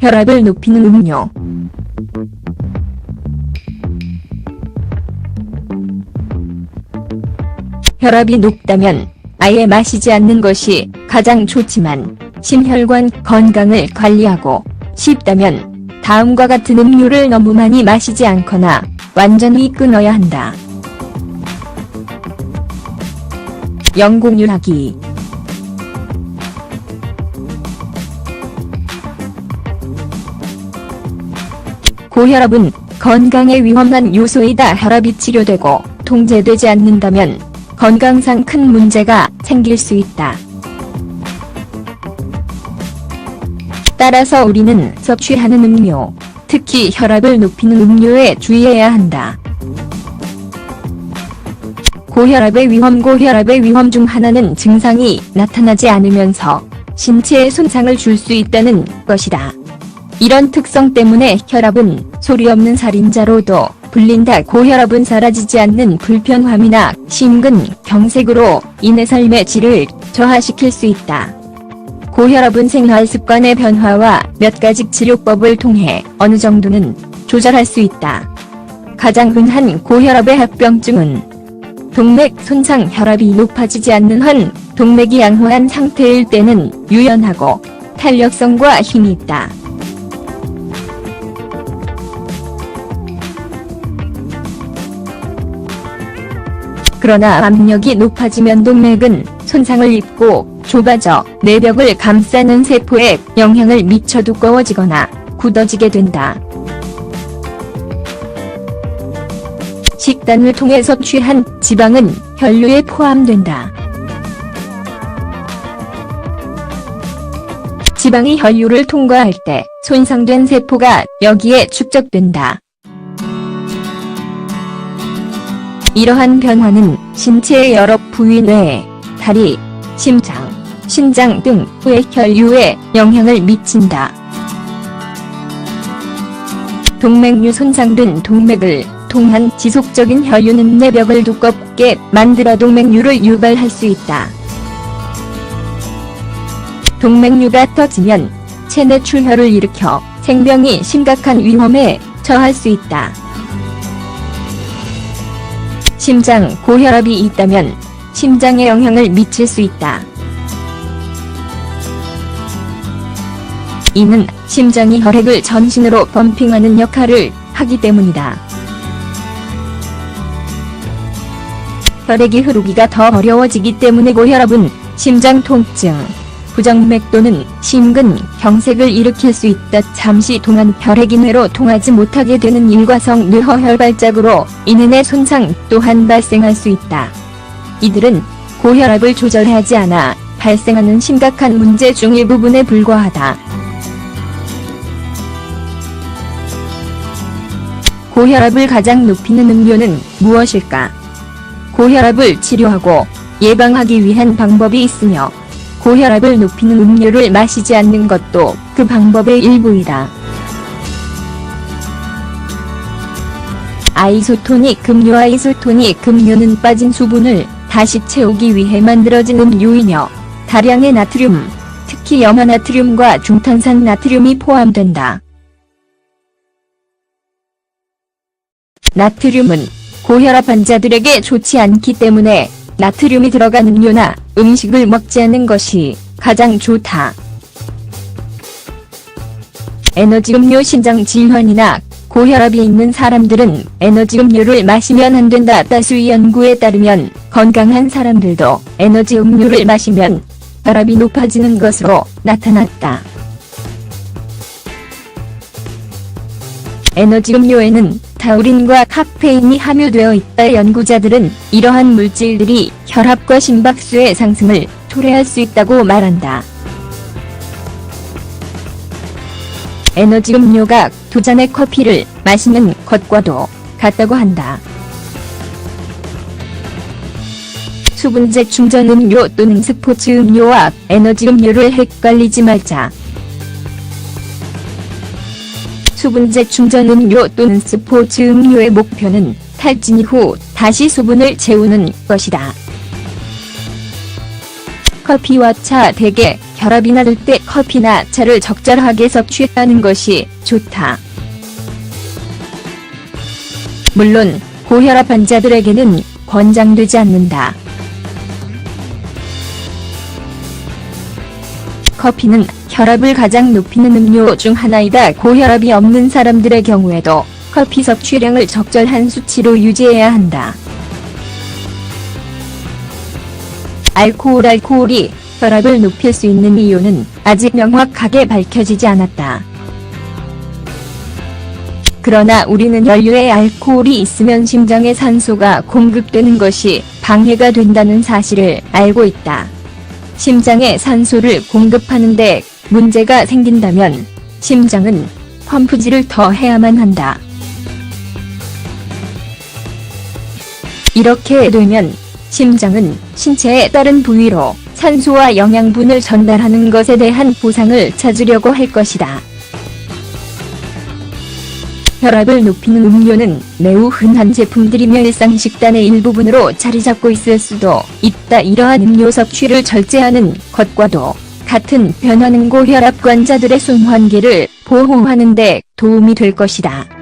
혈압을 높이는 음료. 혈압이 높다면 아예 마시지 않는 것이 가장 좋지만 심혈관 건강을 관리하고 싶다면 다음과 같은 음료를 너무 많이 마시지 않거나 완전히 끊어야 한다. 영공유하기 고혈압은 건강에 위험한 요소이다. 혈압이 치료되고 통제되지 않는다면 건강상 큰 문제가 생길 수 있다. 따라서 우리는 섭취하는 음료, 특히 혈압을 높이는 음료에 주의해야 한다. 고혈압의 위험 고혈압의 위험 중 하나는 증상이 나타나지 않으면서 신체에 손상을 줄 수 있다는 것이다. 이런 특성 때문에 혈압은 소리 없는 살인자로도 불린다. 고혈압은 사라지지 않는 불편함이나 심근, 경색으로 인해 삶의 질을 저하시킬 수 있다. 고혈압은 생활 습관의 변화와 몇 가지 치료법을 통해 어느 정도는 조절할 수 있다. 가장 흔한 고혈압의 합병증은 동맥 손상 혈압이 높아지지 않는 한 동맥이 양호한 상태일 때는 유연하고 탄력성과 힘이 있다. 그러나 압력이 높아지면 동맥은 손상을 입고 좁아져 내벽을 감싸는 세포에 영향을 미쳐 두꺼워지거나 굳어지게 된다. 식단을 통해 섭취한 지방은 혈류에 포함된다. 지방이 혈류를 통과할 때 손상된 세포가 여기에 축적된다. 이러한 변화는 신체의 여러 부위 뇌, 다리, 심장, 신장 등의 혈류에 영향을 미친다. 동맥류 손상된 동맥을 통한 지속적인 혈류는 내벽을 두껍게 만들어 동맥류를 유발할 수 있다. 동맥류가 터지면 체내 출혈을 일으켜 생명이 심각한 위험에 처할 수 있다. 심장 고혈압이 있다면 심장에 영향을 미칠 수 있다. 이는 심장이 혈액을 전신으로 펌핑하는 역할을 하기 때문이다. 혈액이 흐르기가 더 어려워지기 때문에 고혈압은 심장 통증, 부정맥 또는 심근, 경색을 일으킬 수 있다. 잠시 동안 혈액이 뇌로 통하지 못하게 되는 일과성 뇌허혈 발작으로 인해 뇌 손상 또한 발생할 수 있다. 이들은 고혈압을 조절하지 않아 발생하는 심각한 문제 중 일부분에 불과하다. 고혈압을 가장 높이는 음료는 무엇일까? 고혈압을 치료하고 예방하기 위한 방법이 있으며 고혈압을 높이는 음료를 마시지 않는 것도 그 방법의 일부이다. 아이소토닉 음료 아이소토닉 음료는 빠진 수분을 다시 채우기 위해 만들어진 음료이며 다량의 나트륨, 특히 염화나트륨과 중탄산 나트륨이 포함된다. 나트륨은 고혈압 환자들에게 좋지 않기 때문에 나트륨이 들어간 음료나 음식을 먹지 않는 것이 가장 좋다. 에너지 음료 신장 질환이나 고혈압이 있는 사람들은 에너지 음료를 마시면 안 된다. 다수의 연구에 따르면 건강한 사람들도 에너지 음료를 마시면 혈압이 높아지는 것으로 나타났다. 에너지 음료에는 타우린과 카페인이 함유되어 있다. 연구자들은 이러한 물질들이 혈압과 심박수의 상승을 초래할 수 있다고 말한다. 에너지 음료가 두 잔의 커피를 마시는 것과도 같다고 한다. 수분제 충전 음료 또는 스포츠 음료와 에너지 음료를 헷갈리지 말자. 수분제 충전 음료 또는 스포츠 음료의 목표는 탈진 이후 다시 수분을 채우는 것이다. 커피와 차 대개 혈압이 낮을 때 커피나 차를 적절하게 섭취하는 것이 좋다. 물론 고혈압 환자들에게는 권장되지 않는다. 커피는 혈압을 가장 높이는 음료 중 하나이다. 고혈압이 없는 사람들의 경우에도 커피 섭취량을 적절한 수치로 유지해야 한다. 알코올 알코올이 혈압을 높일 수 있는 이유는 아직 명확하게 밝혀지지 않았다. 그러나 우리는 연료에 알코올이 있으면 심장에 산소가 공급되는 것이 방해가 된다는 사실을 알고 있다. 심장에 산소를 공급하는데 문제가 생긴다면 심장은 펌프질을 더 해야만 한다. 이렇게 되면 심장은 신체의 다른 부위로 산소와 영양분을 전달하는 것에 대한 보상을 찾으려고 할 것이다. 혈압을 높이는 음료는 매우 흔한 제품들이며 일상 식단의 일부분으로 자리 잡고 있을 수도 있다. 이러한 음료 섭취를 절제하는 것과도 같은 변화는 고혈압 환자들의 순환계를 보호하는 데 도움이 될 것이다.